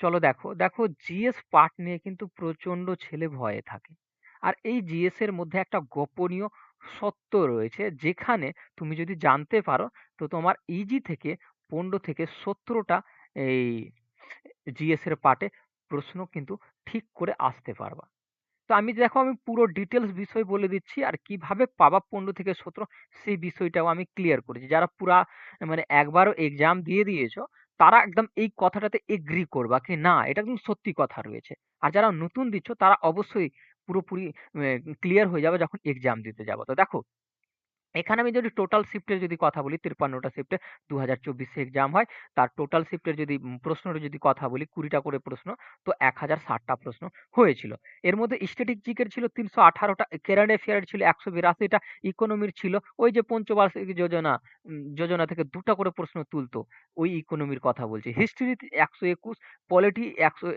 চলো দেখো, দেখো জিএস পার্ট নিয়ে কিন্তু প্রচণ্ড ছেলে ভয়ে থাকে। আর এই জিএস এর মধ্যে একটা গোপনীয় সত্য রয়েছে যেখানে তুমি যদি জানতে পারো তো তোমার ইজি থেকে ১৫ থেকে ১৭ টা এই জিএস এর পার্টে প্রশ্ন কিন্তু ঠিক করে আসতে পারবা। তো আমি দেখো আমি পুরো ডিটেলস বিষয় বলে দিচ্ছি আর কীভাবে পাবা ১৫ থেকে ১৭ সেই বিষয়টাও আমি ক্লিয়ার করেছি। যারা পুরা মানে একবারও এক্সাম দিয়ে দিয়েছ তারা একদম এই কথাটাতে এগ্রি করবা কি না এটা কিন্তু সত্যি কথা রয়েছে। আর যারা নতুন দিচ্ছ তারা অবশ্যই পুরোপুরি ক্লিয়ার হয়ে যাবে যখন এক্সাম দিতে যাব। তো দেখো এখানে আমি যদি টোটাল শিফটের যদি কথা বলি ৫৩ টা শিফটে ২০২৪ এ এক্সাম হয়। তার টোটাল শিফটের যদি প্রশ্নটা যদি কথা বলি কুড়িটা করে প্রশ্ন তো ১০৬০ টা প্রশ্ন হয়েছিল। এর মধ্যে স্ট্যাটিক জিকের ছিল ৩১৮ টা, কারেন্ট অ্যাফেয়ার ছিল একশো বিরাশিটা ইকোনমির ছিল ওই যে পঞ্চবার্ষিকী যোজনা যোজনা থেকে দুটা করে প্রশ্ন তুলতো। ওই ইকোনমির কথা বলছি। হিস্ট্রি ১২১, পলিটি ১২১,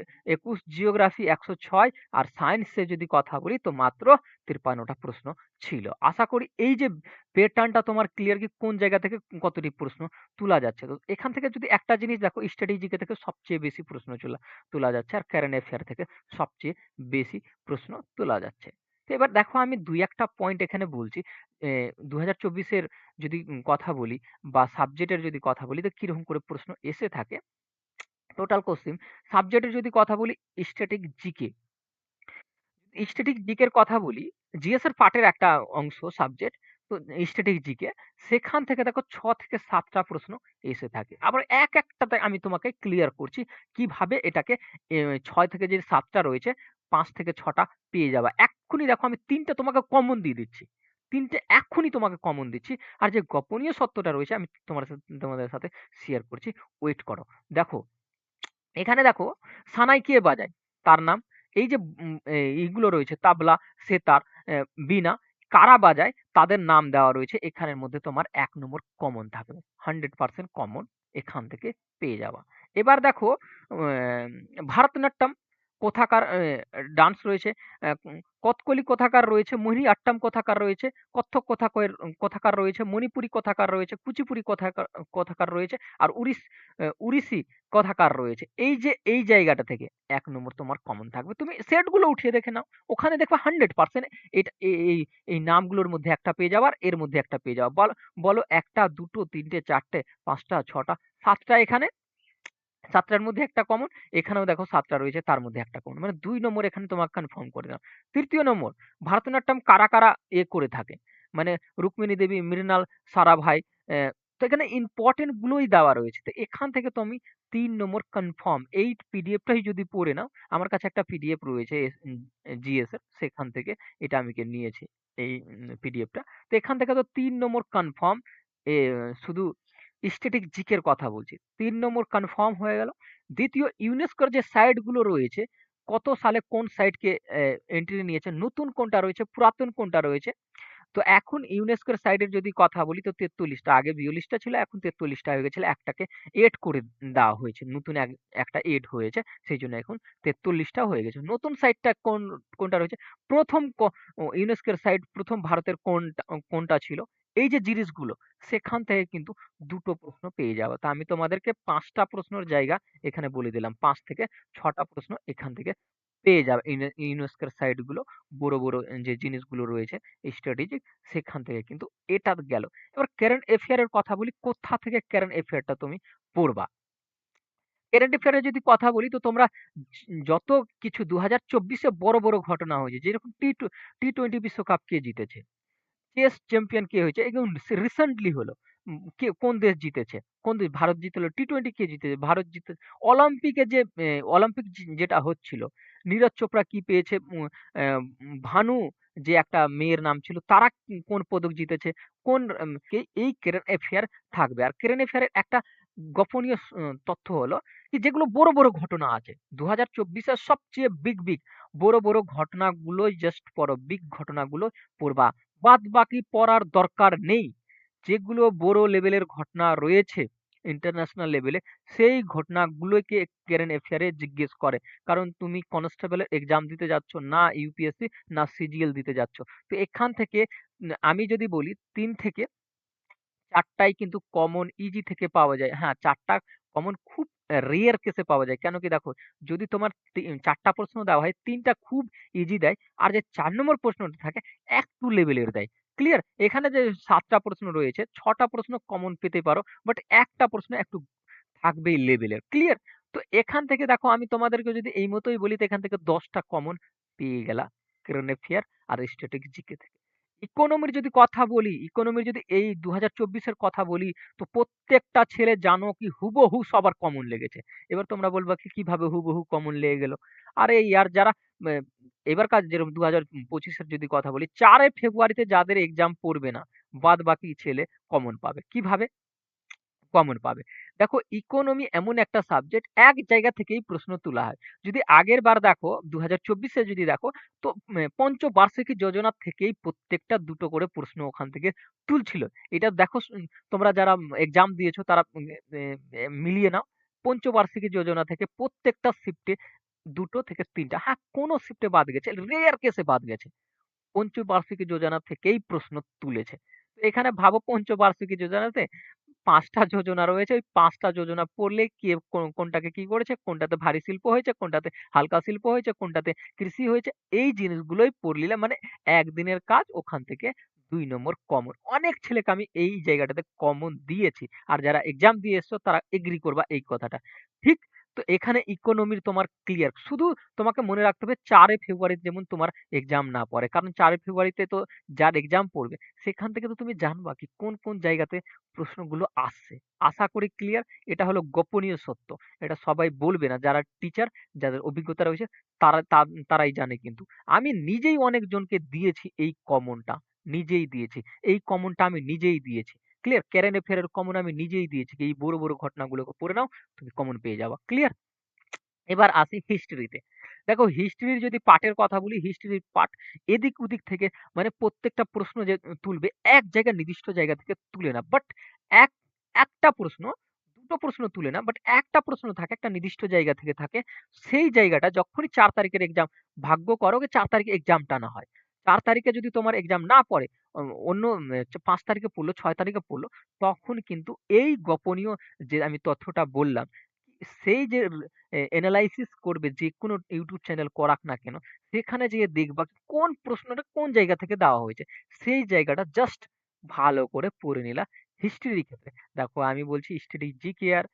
জিওগ্রাফি ১০৬ আর সায়েন্সে যদি কথা বলি তো মাত্র ৫৩ টা প্রশ্ন ছিল। আশা করি এই যে প্যাটার্নটা তোমার ক্লিয়ার কি কোন জায়গা থেকে কতটি প্রশ্ন তোলা যাচ্ছে। তো এখান থেকে যদি একটা জিনিস দেখো স্ট্যাটিক জিকে থেকে সবচেয়ে বেশি প্রশ্ন চুলা তোলা যাচ্ছে আর কারেন্ট অ্যাফেয়ার থেকে সবচেয়ে বেশি প্রশ্ন তোলা যাচ্ছে। তো এবার দেখো আমি ২-১ টা পয়েন্ট এখানে বলছি। এ ২০২৪ এর যদি কথা বলি বা সাবজেক্টের যদি কথা বলি তো কীরকম করে প্রশ্ন এসে থাকে। টোটাল কোশ্চেন সাবজেক্টের যদি কথা বলি স্ট্যাটিক জিকে। স্ট্যাটিক জিকের কথা বলি, জিএস এর পার্টের একটা অংশ সাবজেক্ট। তো স্ট্যাটিক জিকে সেখান থেকে দেখো ৬ থেকে ৭ টা প্রশ্ন এসে থাকে। আবার এক একটাতে আমি তোমাকে ক্লিয়ার করছি কীভাবে এটাকে ৬ থেকে যে ৭ টা রয়েছে ৫ থেকে ৬ টা পেয়ে যাবা। এক্ষুনি দেখো আমি তিনটা তোমাকে কমন দিয়ে দিচ্ছি। ৩ টে এক্ষুনি তোমাকে কমন দিচ্ছি। আর যে গোপনীয় সত্যটা রয়েছে আমি তোমার সাথে তোমাদের সাথে শেয়ার করছি। ওয়েট করো। দেখো এখানে দেখো সানাই কে বাজায়? তার নাম। এই যে এইগুলো রয়েছে তাবলা, সেতার, বীণা কারা বাজায় তাদের নাম দেওয়া রয়েছে। এখানের মধ্যে তোমার এক নম্বর কমন থাকবে। 100% কমন এখান থেকে পেয়ে যাওয়া এবার দেখো ভারতনাট্যম কোথাকার ডান্স রয়েছে, কথকলি কোথাকার রয়েছে, মোহিনীআট্টম কোথাকার রয়েছে, কত্থক কোথাকয়ের কোথাকার রয়েছে, মণিপুরি কোথাকার রয়েছে, কুচিপুরি কোথাকার কোথাকার রয়েছে আর উড়িস অ্যা উড়িষ্যি কোথাকার রয়েছে। এই যে এই জায়গাটা থেকে এক নম্বর তোমার কমন থাকবে। তুমি সেটগুলো উঠিয়ে দেখে নাও। ওখানে দেখবে হান্ড্রেড পার্সেন্ট এটা এই এই নামগুলোর মধ্যে একটা পেয়ে যাবা আর এর মধ্যে একটা পেয়ে যাওয়া বল বলো ১ টা, ২ টো, ৩ টে, ৪ টে, ৫ টা, ৬ টা, ৭ টা এখানে ৭ টার মধ্যে একটা কমন। এখানেও দেখো সাতটা রয়েছে তার মধ্যে একটা কমন। মানে দুই নম্বর এখানে তোমাকে কনফার্ম করে দিলাম। তৃতীয় নম্বর ভারতনাট্যম কারা, কারা এ করে থাকে? মানে রুক্মিণী দেবী, মৃণাল, সারাভাই তো এখানে ইম্পোর্টেন্ট গুলোই দেওয়া রয়েছে। তো এখান থেকে তুমি তিন নম্বর কনফার্ম এই পিডিএফটাই যদি পড়ে নাও, আমার কাছে একটা পিডিএফ রয়েছে জিএস এর সেখান থেকে এটা আমি নিয়েছি এই পিডিএফটা। তো এখান থেকে তো তিন নম্বর কনফার্ম শুধু স্ট্যাটিক জিকের কথা বলছি। তিন নম্বর কনফার্ম হয়ে গেল। দ্বিতীয় ইউনেস্কোর যে সাইটগুলো রয়েছে, কত সালে কোন সাইটকে এন্ট্রি নিয়েছে, নতুন কোনটা রয়েছে, পুরাতন কোনটা রয়েছে। তো এখন ইউনেস্কোর সাইটের যদি কথা বলি তো ৪৩ টা আগে ৪২ টা ছিল এখন ৪৩ টা হয়ে গেছিল। একটাকে এড করে দেওয়া হয়েছে। নতুন এক একটা এড হয়েছে। সেই জন্য এখন ৪৩ টা হয়ে গেছে। নতুন সাইটটা কোন কোনটা রয়েছে? ১ম ক ও ইউনেস্কোর সাইট ১ম ভারতের কোনটা কোনটা ছিল? এই যে জিনিসগুলো সেখান থেকে কিন্তু দুটো প্রশ্ন পেয়ে যাবা। তা আমি তোমাদেরকে ৫ টা প্রশ্নের জায়গা এখানে বলে দিলাম। পাঁচ থেকে ছটা প্রশ্ন এখান থেকে পেয়ে যাবে। ইউনে ইউনেস্কোর সাইটগুলো বড়, বড় যে জিনিসগুলো রয়েছে স্ট্র্যাটেজিক সেখান থেকে কিন্তু এটা গেল। এবার কারেন্ট অ্যাফেয়ার এর কথা বলি, কোথা থেকে কারেন্ট অ্যাফেয়ার টা তুমি পড়বা? কারেন্ট অ্যাফেয়ার যদি কথা বলি তো তোমরা যত কিছু ২০২৪ চব্বিশে বড়, বড় ঘটনা হয়েছে যেরকম টি টো টি-20 বিশ্বকাপ কে জিতেছে? চেস চ্যাম্পিয়ন কে হয়েছে? এগুলো রিসেন্টলি হলো। কে কোন দেশ জিতেছে? কোন দেশ? ভারত জিতলো। টি-20 কে জিতেছে? ভারত জিতে অলিম্পিকে যে অলিম্পিক যেটা হচ্ছিল, নীরজ চোপড়া কি পেয়েছে? ভানু যে একটা মেয়ের নাম ছিল তারা কোন পদক জিতেছে? কোন এই কারেন্ট অ্যাফেয়ার থাকবে। আর কারেন্ট অ্যাফেয়ার এর একটা গোপনীয় তথ্য হলো কি যেগুলো বড়, বড় ঘটনা আছে। ২০২৪ এর সবচেয়ে বিগ, বিগ বড়, বড় ঘটনাগুলোই জাস্ট পড়ো। বিগ ঘটনাগুলো পড়বা। বাদবাকি পড়ার দরকার নেই। যেগুলো বড় লেভেলের ঘটনা রয়েছে ইন্টারন্যাশনাল লেভেলে সেই ঘটনাগুলোকে কারেন্ট অ্যাফেয়ার জিজ্ঞেস করে। কারণ তুমি কনস্টেবলের এক্সাম দিতে যাচ্ছ, না ইউপিএসসি না সিজিএল দিতে যাচ্ছ। তো এখান থেকে আমি যদি বলি তিন থেকে ৪ টাই কিন্তু কমন ইজি থেকে পাওয়া যায়। হ্যাঁ, চারটা কমন খুব রেয়ার কেসে পাওয়া যায়। কেন কি দেখো, যদি তোমার তি ৪ টা প্রশ্ন দেওয়া হয়, ৩ টা খুব ইজি দেয়। আর যে ৪ নম্বর প্রশ্নটা থাকে একটু লেভেলের দেয়। ক্লিয়ার? এখানে যে সাতটা প্রশ্ন রয়েছে, ছটা প্রশ্ন কমন পেতে পারো। বাট একটা প্রশ্ন একটু থাকবেই লেভেলের। ক্লিয়ার? তো এখান থেকে দেখো আমি তোমাদেরকে যদি এই মতোই বলি তো এখান থেকে দশটা কমন পেয়ে গেলা কারেন্ট অ্যাফেয়ার আর স্ট্যাটিক জিকে থেকে। ইকোনমির যদি কথা বলি, ইকোনমির যদি এই দু হাজার কথা বলি, তো প্রত্যেকটা ছেলে জানো কি হুবহু সবার কমন লেগেছে। এবার তোমরা বলবা কি কীভাবে হুবহু কমন লেগে গেল? এই আর যারা এবার এবারকার যেরকম দু হাজার পঁচিশের যদি কথা বলি, ৪ এ ফেব্রুয়ারিতে যাদের এক্সাম পড়বে না, বাদ বাকি ছেলে কমন পাবে। কীভাবে? কমন পাবে। দেখো ইকোনমি এমন একটা সাবজেক্ট এক জায়গা থেকেই প্রশ্ন তোলা হয়। যদি আগের বার দেখো ২০২৪ এ যদি দেখো তো পঞ্চবার্ষিকী যোজনা থেকেই প্রত্যেকটা দুটো করে প্রশ্ন ওখান থেকে তুলছিল। এটা দেখো তোমরা যারা এক্সাম দিয়েছ তারা মিলিয়ে নাও। পঞ্চবার্ষিকী যোজনা থেকে প্রত্যেকটা শিফটে দুটো থেকে ৩ টা। হ্যাঁ, কোন শিফটে বাদ গেছে। রেয়ার কেসে বাদ গেছে। পঞ্চবার্ষিকী যোজনা থেকেই প্রশ্ন তুলেছে। এখানে ভাবো পঞ্চবার্ষিকী যোজনাতে ৫ টা যোজনা রয়েছে। ওই পাঁচটা যোজনা পড়লে কে কোন কোনটাকে কি করেছে, কোনটাতে ভারী শিল্প হয়েছে, কোনটাতে হালকা শিল্প হয়েছে, কোনটাতে কৃষি হয়েছে। এই জিনিসগুলোই পড়লে মানে একদিনের কাজ ওখান থেকে দুই নম্বর কমন। অনেক ছেলেকে আমি এই জায়গাটাতে কমন দিয়েছি। আর যারা এক্সাম দিয়ে এসছো তারা এগ্রি করবা এই কথাটা। ঠিক? তো এখানে ইকোনমির তোমার ক্লিয়ার। শুধু তোমাকে মনে রাখতে হবে ৪ এ ফেব্রুয়ারিতে যেমন তোমার এক্সাম না পড়ে। কারণ ৪ এ ফেব্রুয়ারিতে তো যার এক্সাম পড়বে সেখান থেকে তো তুমি জানবা কি কোন, কোন জায়গাতে প্রশ্নগুলো আসছে। আশা করি ক্লিয়ার। এটা হলো গোপনীয় সত্য। এটা সবাই বলবে না। যারা টিচার, যাদের অভিজ্ঞতা রয়েছে তারা তারাই জানে কিন্তু। আমি নিজেই অনেকজনকে দিয়েছি এই কমনটা। নিজেই দিয়েছি। এই কমনটা আমি নিজেই দিয়েছি। ক্লিয়ার? কারেন্ট অ্যাফেয়ার এর কমন আমি নিজেই দিয়েছি। এই বড়, বড় ঘটনাগুলোকে পড়ে নাও, তুমি কমন পেয়ে যাবা। ক্লিয়ার? এবার আসি হিস্ট্রিতে। দেখো হিস্ট্রির যদি পার্টের কথা বলি, হিস্ট্রির পার্ট এদিক ওদিক থেকে মানে প্রত্যেকটা প্রশ্ন যে তুলবে এক জায়গায় নির্দিষ্ট জায়গা থেকে তুলে না। বাট এক একটা প্রশ্ন, দুটো প্রশ্ন তুলে না। বাট একটা প্রশ্ন থাকে একটা নির্দিষ্ট জায়গা থেকে থাকে। সেই জায়গাটা যখনই চার তারিখের এক্সাম ভাগ্য করো যে ৪ তারিখে এক্সাম টানা হয়। ৪ তারিখে যদি তোমার এক্সাম না পড়ে, অন্য পাঁচ তারিখে পড়ল, ছয় তারিখে পড়ল, তখন কিন্তু এই গোপনীয় যে আমি তথ্যটা বললাম, সেই যে এনালাইসিস করবে যেকোনো ইউটিউব চ্যানেল করাক না কেন, সেখানে যেয়ে দেখবা কোন প্রশ্নটা কোন জায়গা থেকে দেওয়া হয়েছে। সেই জায়গাটা জাস্ট ভালো করে পড়ে নিলা হিস্ট্রির ক্ষেত্রে। দেখো আমি বলছি স্টাডি জিকে আর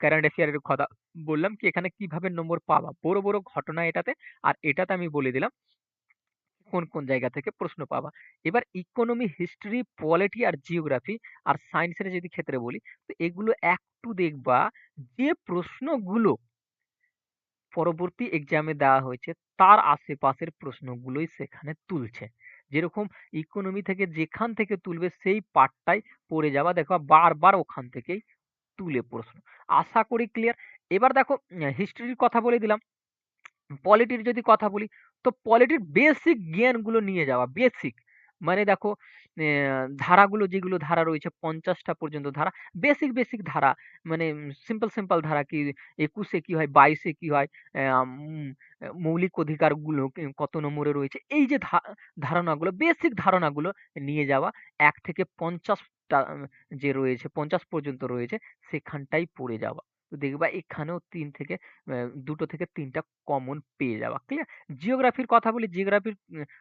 কারেন্ট অ্যাফেয়ার এর কথা বললাম কি এখানে কীভাবে নম্বর পাবা। বড়, বড় ঘটনা এটাতে। আর এটাতে আমি বলে দিলাম কোন, কোন জায়গা থেকে প্রশ্ন পাবা। এবার ইকোনমি, হিস্ট্রি, পলিটি আর জিওগ্রাফি আর সায়েন্স এর যদি ক্ষেত্রে বলি, তো এগুলো একটু দেখবা যে প্রশ্নগুলো পরবর্তী এক্সামে দেওয়া হয়েছে তার আশেপাশের প্রশ্নগুলোই সেখানে তুলছে। যেরকম ইকোনমি থেকে যেখান থেকে তুলবে সেই পার্টটাই পড়ে যাবা। দেখো বারবার ওখান থেকেই তুলে প্রশ্ন। আশা করি ক্লিয়ার। এবার দেখো হিস্ট্রির কথা বলে দিলাম। পলিটির যদি কথা বলি, তো পলিটির বেসিক জ্ঞানগুলো নিয়ে যাওয়া। বেসিক। মানে দেখো ধারাগুলো যেগুলো ধারা রয়েছে পঞ্চাশটা পর্যন্ত ধারা, বেসিক, বেসিক ধারা মানে সিম্পল, সিম্পল ধারা কি ২১ এ কি হয়, ২২ এ কি হয়, মৌলিক অধিকারগুলো কত নম্বরে রয়েছে। এই যে ধারণাগুলো, বেসিক ধারণাগুলো নিয়ে যাওয়া এক থেকে পঞ্চাশটা যে রয়েছে ৫০ পর্যন্ত রয়েছে সেখানটাই পড়ে যাওয়া। তো দেখবা এখানেও তিন থেকে দুটো থেকে ৩ টা কমন পেয়ে যাওয়া। ক্লিয়ার? জিওগ্রাফির কথা বলি, জিওগ্রাফির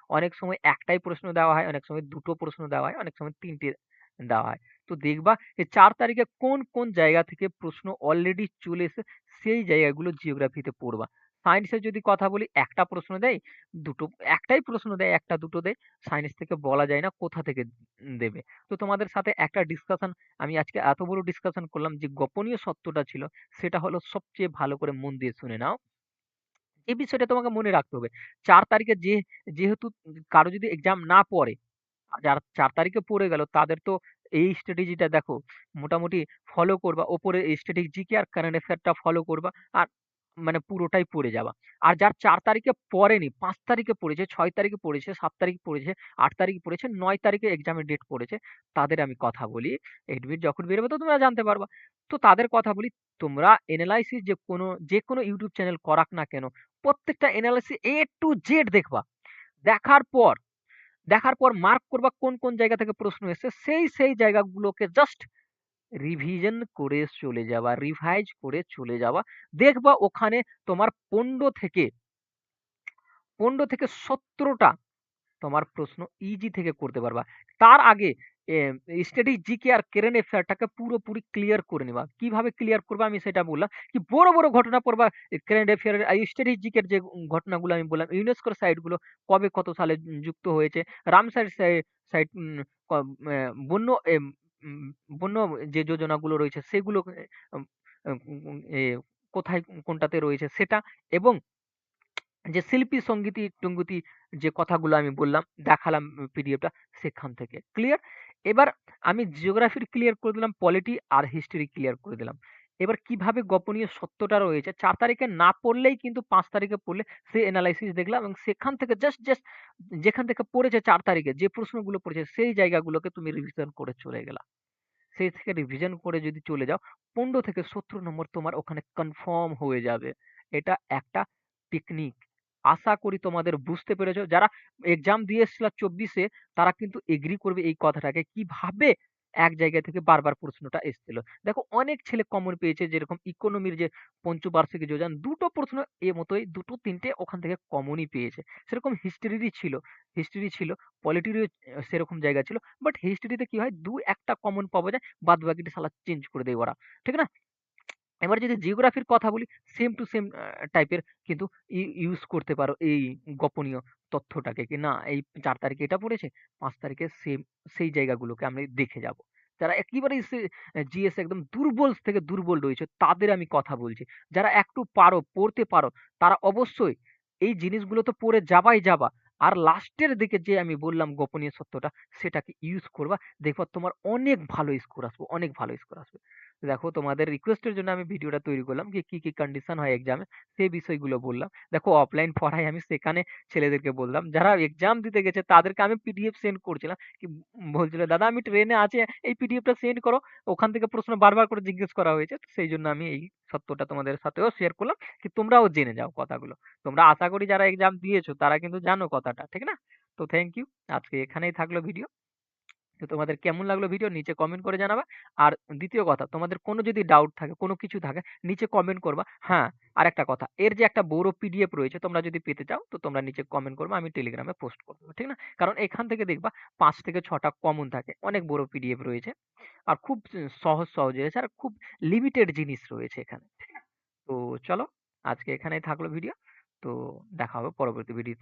অনেক সময় একটাই প্রশ্ন দেওয়া হয়, অনেক সময় দুটো প্রশ্ন দেওয়া হয়, অনেক সময় তিনটে দেওয়া হয়। তো দেখবা চার তারিখে কোন, কোন জায়গা থেকে প্রশ্ন অলরেডি চলে এসে সেই জায়গাগুলো জিওগ্রাফিতে পড়বা। সায়েন্সের যদি কথা বলি একটা প্রশ্ন দেয়, দুটো একটাই প্রশ্ন দেয়, ১ টা ২ টো দেয়। সায়েন্স থেকে বলা যায় না কোথা থেকে দেবে। তো তোমাদের সাথে একটা ডিসকাশন আমি আজকে এত বড় ডিসকাশন করলাম যে গোপনীয় সত্যটা ছিল সেটা হলো সবচেয়ে ভালো করে মন দিয়ে শুনে নাও। এই বিষয়টা তোমাকে মনে রাখতে হবে। চার তারিখে যে যেহেতু কারও যদি এক্সাম না পড়ে, যারা চার তারিখে পড়ে গেল তাদের তো এই স্ট্র্যাটেজিটা দেখো মোটামুটি ফলো করবা। ওপরে স্ট্যাটিক জিকে আর কারেন্ট অ্যাফেয়ারটা ফলো করবা। আর মানে পুরোটাই পড়ে যাবা। আর যার চার তারিখে পড়েনি, পাঁচ তারিখে পড়েছে, ছয় তারিখে পড়েছে, সাত তারিখে পড়েছে, আট তারিখে পড়েছে, নয় তারিখে এক্সামের ডেট পড়েছে, তাদের আমি কথা বলি। এডমিট যখন বেরোবে তো তোমরা জানতে পারবা। তো তাদের কথা বলি, তোমরা এনালাইসিস যে কোনো যে কোনো ইউটিউব চ্যানেল করাক না কেন, প্রত্যেকটা এনালাইসিস A to Z দেখবা। দেখার পর, দেখার পর মার্ক করবা কোন, কোন জায়গা থেকে প্রশ্ন এসেছে সেই, সেই জায়গাগুলোকে জাস্ট রিভিশন করে চলে যাওয়া রিভাইজ করে চলে যাওয়া দেখবা ওখানে তোমার ১৫ থেকে ১৫ থেকে ১৭ টা তোমার প্রশ্ন ইজি থেকে করতে পারবা। তার আগে স্ট্যাটিক জিকে আর কারেন্ট অ্যাফেয়ারটাকে পুরোপুরি ক্লিয়ার করে নিবা। কীভাবে ক্লিয়ার করবা আমি সেটা বললাম। কি বড়, বড় ঘটনা পড়বা কারেন্ট অ্যাফেয়ার আর স্ট্যাটিক জিকের যে ঘটনাগুলো আমি বললাম, ইউনেস্কোর সাইটগুলো কবে কত সালে যুক্ত হয়েছে, রামসার সাই সাইট বন্য বন্য যে যোজনাগুলো রয়েছে সেগুলো কোথায় কোনটাতে রয়েছে সেটা এবং যে শিল্পী সঙ্গীতি টঙ্গীতি যে কথাগুলো আমি বললাম, দেখালাম পিডিএফটা সেখান থেকে। ক্লিয়ার? এবার আমি জিওগ্রাফির ক্লিয়ার করে দিলাম, পলিটি আর হিস্ট্রি ক্লিয়ার করে দিলাম। এবার কীভাবে গোপনীয় সত্যটা রয়েছে চার তারিখে না পড়লেই কিন্তু পাঁচ তারিখে পড়লে সে এনালাইসিস দেখলাম এবং সেখান থেকে জাস্ট, জাস্ট যেখান থেকে পড়েছে চার তারিখে যে প্রশ্নগুলো পড়েছে সেই জায়গাগুলোকে তুমি রিভিশন করে চলে গেলা। সেই থেকে রিভিশন করে যদি চলে যাও ১৫ থেকে ৭০ নম্বর তোমার ওখানে কনফার্ম হয়ে যাবে। এটা একটা পিকনিক আশা করি তোমাদের বুঝতে পেরেছ। যারা এক্সাম দিয়ে এসছিলা ২৪ এ তারা কিন্তু এগ্রি করবে এই কথাটাকে। কীভাবে এক জায়গা থেকে বারবার প্রশ্নটা এসছিল। দেখো অনেক ছেলে কমন পেয়েছে যেরকম ইকোনমির যে পঞ্চবার্ষিক যোজন দুটো প্রশ্ন এ মতোই দুটো তিনটে ওখান থেকে কমনই পেয়েছে। সেরকম হিস্ট্রিরই ছিল, হিস্ট্রি ছিল, পলিটিরও সেরকম জায়গা ছিল। বাট হিস্ট্রিতে কি হয় ২-১ টা কমন পাওয়া যায়। বাদবাকিটা শালা চেঞ্জ করে দেয় ওরা। ঠিক না? এবার যদি জিওগ্রাফির কথা বলি সেম টু সেম টাইপের কিন্তু ইউজ করতে পারো এই গোপনীয় তথ্যটাকে কি না এই চার তারিখে এটা পড়েছে, পাঁচ তারিখে সেম সেই জায়গাগুলোকে আমি দেখে যাব। যারা একেবারেই সে জিএস একদম দুর্বল থেকে দুর্বল রয়েছে তাদের আমি কথা বলছি। যারা একটু পারো, পড়তে পারো তারা অবশ্যই এই জিনিসগুলো তো পড়ে যাবাই যাবা। আর লাস্টের দিকে যে আমি বললাম গোপনীয় সত্যটা সেটাকে ইউজ করবা। দেখবা তোমার অনেক ভালো স্কোর আসবে, অনেক ভালো স্কোর আসবে। দেখো তোমাদের রিকোয়েস্টের জন্য আমি ভিডিওটা তৈরি করলাম যে কি, কি কন্ডিশন হয় এক্সামে সেই বিষয়গুলো বললাম। দেখো অফলাইন পড়াই আমি সেখানে ছেলেদেরকে বললাম। যারা এক্সাম দিতে গেছে তাদেরকে আমি পিডিএফ সেন্ড করছিলাম। কি বলছিল দাদা আমি ট্রেনে আছি এই পিডিএফটা সেন্ড করো। ওখান থেকে প্রশ্ন বারবার করে জিজ্ঞেস করা হয়েছে। সেই জন্য আমি এই সত্যটা তোমাদের সাথেও শেয়ার করলাম। কি তোমরাও জেনে যাও কথাগুলো। তোমরা আশা করি যারা এক্সাম দিয়েছ তারা কিন্তু জানো কথাটা। ঠিক না? তো থ্যাংক ইউ। আজকে এখানেই থাকল ভিডিও। তো তোমাদের কেমন লাগল ভিডিও নিচে কমেন্ট করে জানাবা। আর দ্বিতীয় কথা তোমাদের কোনো যদি ডাউট থাকে, কোনো কিছু থাকে নিচে কমেন্ট করবা। হ্যাঁ, আর একটা কথা এর যে একটা বড় পিডিএফ রয়েছে তোমরা যদি পেতে চাও তো তোমরা নিচে কমেন্ট করবা। আমি টেলিগ্রামে পোস্ট করে দেব। ঠিক না? কারণ এখান থেকে দেখবা পাঁচ থেকে ছটা কমন থাকে। অনেক বড় পিডিএফ রয়েছে। আর খুব সহজ, সহজ রয়েছে আর খুব লিমিটেড জিনিস রয়েছে এখানে। তো চলো আজকে এখানেই থাকল ভিডিও। তো দেখা হবে পরবর্তী ভিডিওতে।